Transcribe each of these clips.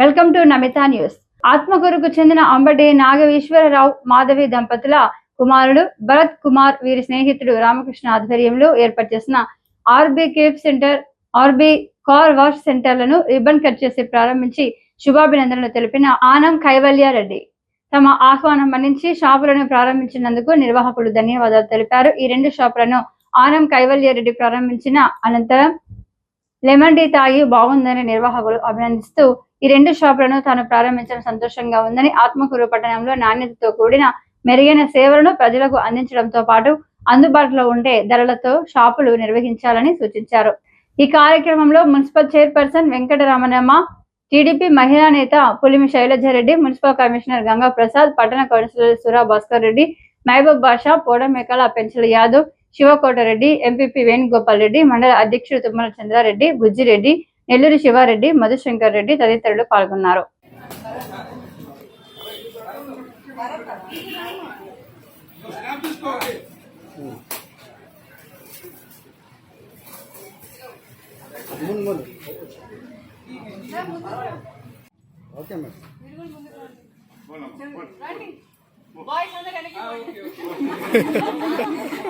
Welcome to Namita news ఆత్మకూరుకు చెందిన అంబటి నాగేశ్వరరావు మాధవి దంపతుల కుమారుడు భరత్ కుమార్ వీరి స్నేహితుడు రామకృష్ణ ఆధ్వర్యంలో ఏర్పాటు చేసిన RB cafe centre RB car wash సెంటర్లను ribbon cut చేసి ప్రారంభించి శుభాభినందనలు తెలిపిన ఆనం కైవల్యారెడ్డి. తమ ఆహ్వానం మన్నించి షాపులను ప్రారంభించినందుకు నిర్వాహకులు ధన్యవాదాలు తెలిపారు. ఈ రెండు షాపులను ఆనం కైవల్యారెడ్డి ప్రారంభించిన అనంతరం లెమన్ టీ తాగి బాగుందని నిర్వాహకులు అభినందిస్తూ ఈ రెండు షాపులను తాను ప్రారంభించడం సంతోషంగా ఉందని ఆత్మకూరు పట్టణంలో నాణ్యతతో కూడిన మెరుగైన సేవలను ప్రజలకు అందించడంతో పాటు అందుబాటులో ఉండే ధరలతో షాపులు నిర్వహించాలని సూచించారు. ఈ కార్యక్రమంలో మున్సిపల్ చైర్పర్సన్ వెంకటరమణమ్మ టీడీపీ మహిళా నేత పులిమి శైలజారెడ్డి మున్సిపల్ కమిషనర్ గంగా ప్రసాద్ పట్టణ కౌన్సిలర్ సురా భాస్కర్ రెడ్డి మహబూబ్ బాషా పోడమేకల పెంచల యాదవ్ శివకోటరెడ్డి ఎంపీపీ వేణుగోపాల్ రెడ్డి మండల అధ్యక్షుడు తుమ్మల చంద్రారెడ్డి బుజ్జిరెడ్డి నెల్లూరు శివారెడ్డి మధుశంకర్ రెడ్డి తదితరులు పాల్గొన్నారు. Okay madam.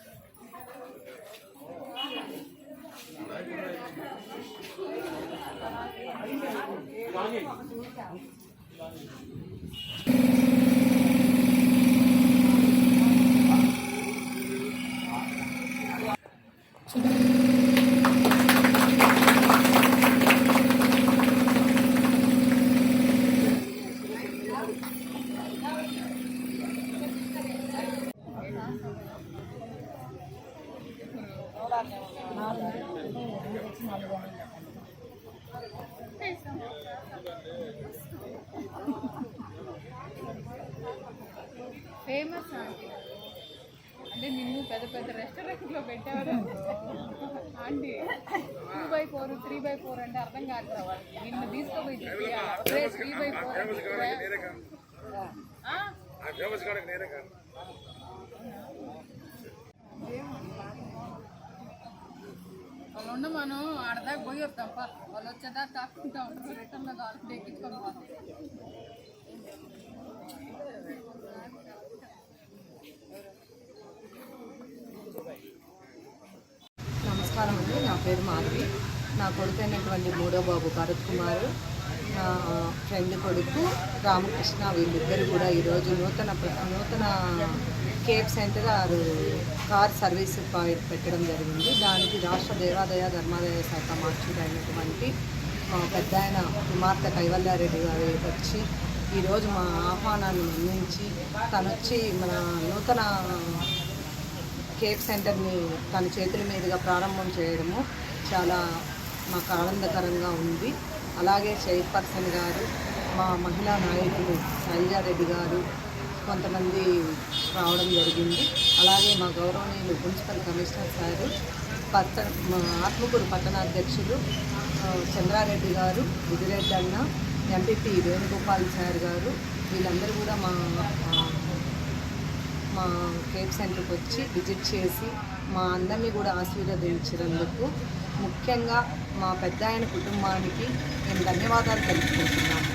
啊！famous aunty. అంటే నిన్ను పెద్ద పెద్ద రెస్టారెంట్లో పెట్టారు aunty two by four three by four అంటే అర్థం కాదు వాళ్ళకి నిన్ను తీసుకుపోయి చూపించాలి త్రీ బై ఫోర్ వాళ్ళు మనం ఆడదాకా పోయి వస్తాం. వాళ్ళు వచ్చేదాకా తాకుంటాం రిటర్న్లో కావాలంటే ఎక్కించుకొని పోతాం నమస్కారం అండి. నా పేరు మాధవి. నా కొడుకైనటువంటి మూడో బాబు భరత్ కుమార్. నా ఫ్రెండ్ కొడుకు రామకృష్ణ వీళ్ళిద్దరు కూడా ఈరోజు నూతన నూతన కేఫ్ సెంటర్ ఆరు కార్ సర్వీస్ పాయింట్ పెట్టడం జరిగింది. దానికి రాష్ట్ర దేవాదాయ ధర్మాదాయ శాఖ మార్చుడైనటువంటి మా పెద్ద ఆయన కుమార్తె కైవల్యారెడ్డి గారు వచ్చి ఈరోజు మా ఆహ్వానాన్ని మన్నించి తను వచ్చి మన నూతన కేక్ సెంటర్ని తన చేతుల మీదుగా ప్రారంభం చేయడము చాలా మాకు ఆనందకరంగా ఉంది. అలాగే చైర్పర్సన్ గారు మా మహిళా నాయకులు శైలజారెడ్డి గారు కొంతమంది రావడం జరిగింది. అలాగే మా గౌరవనీయులు మున్సిపల్ కమిషనర్ సారు పట్ట మా ఆత్మకూరు పట్టణాధ్యక్షులు చంద్రారెడ్డి గారు విధిరెడ్డి అన్న ఎంపీపీ వేణుగోపాల్ సార్ గారు వీళ్ళందరూ కూడా మా మా కేక్ సెంటర్కి వచ్చి విజిట్ చేసి మా అందరినీ కూడా ఆశీర్వదించినందుకు ముఖ్యంగా మా పెద్ద ఆయన కుటుంబానికి నేను ధన్యవాదాలు తెలుపుకుంటున్నాము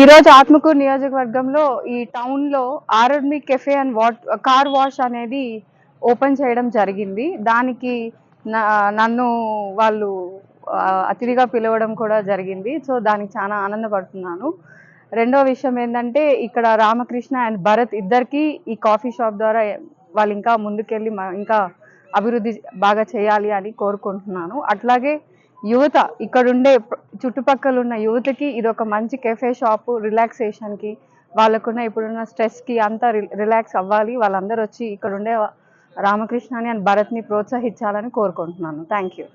ఈరోజు ఆత్మకూరు నియోజకవర్గంలో ఈ టౌన్లో లో cafe and what car wash అనేది ఓపెన్ చేయడం జరిగింది. దానికి నన్ను వాళ్ళు అతిథిగా పిలవడం కూడా జరిగింది. సో దానికి చాలా ఆనందపడుతున్నాను. రెండో విషయం ఏంటంటే ఇక్కడ రామకృష్ణ అండ్ భరత్ ఇద్దరికి ఈ కాఫీ షాప్ ద్వారా వాళ్ళు ఇంకా ముందుకెళ్ళి ఇంకా అభివృద్ధి బాగా చేయాలి అని కోరుకుంటున్నాను. అట్లాగే యువత ఇక్కడుండే చుట్టుపక్కల ఉన్న యువతకి ఇది ఒక మంచి కెఫే షాపు రిలాక్సేషన్కి వాళ్ళకున్న ఇప్పుడున్న స్ట్రెస్కి అంతా రి- రిలాక్స్ అవ్వాలి. వాళ్ళందరూ వచ్చి ఇక్కడ ఉండే రామకృష్ణని అండ్ భరత్ని ప్రోత్సహించాలని కోరుకుంటున్నాను. Thank you